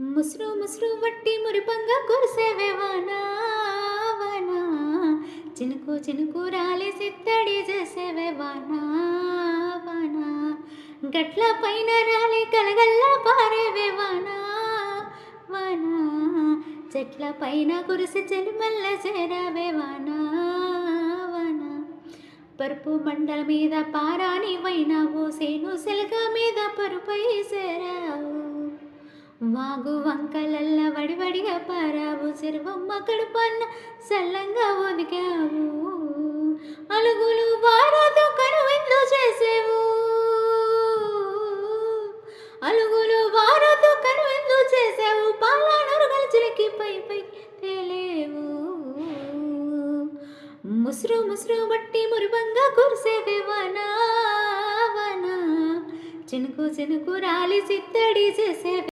ముసురు ముసురు వట్టి మురిపంగా కురిసేవే వానా వానా. చినుకు చినుకు రాలే సిత్తడి చేసేవే వానా వానా. గట్ల పైన రాలే కలగల్లా పారేవే వానా వానా. చెట్ల పైన కురిసి చెలిమల్ల చేరావే వానా వానా. పరుపు మండల మీద పారాని ఓ సేను సెలక మీద పరుపై చేరావు. వాగు వంకలల్ల వడివడిగా పారావు చెరువమ్మ కడుపన్న సల్లంగా ఒదిగావు అలుగులు వారాతో కనువిందు చేసేవు. అలుగులు వారాతో కనువిందు చేసేవు. పాల నరుగల చిలికి పై పై తేలేవు. ముసురు ముసురు బట్టి మురిబంగా కురిసేవే వానా వానా. చినుకు చినుకు రాలి చిత్తడి చేసే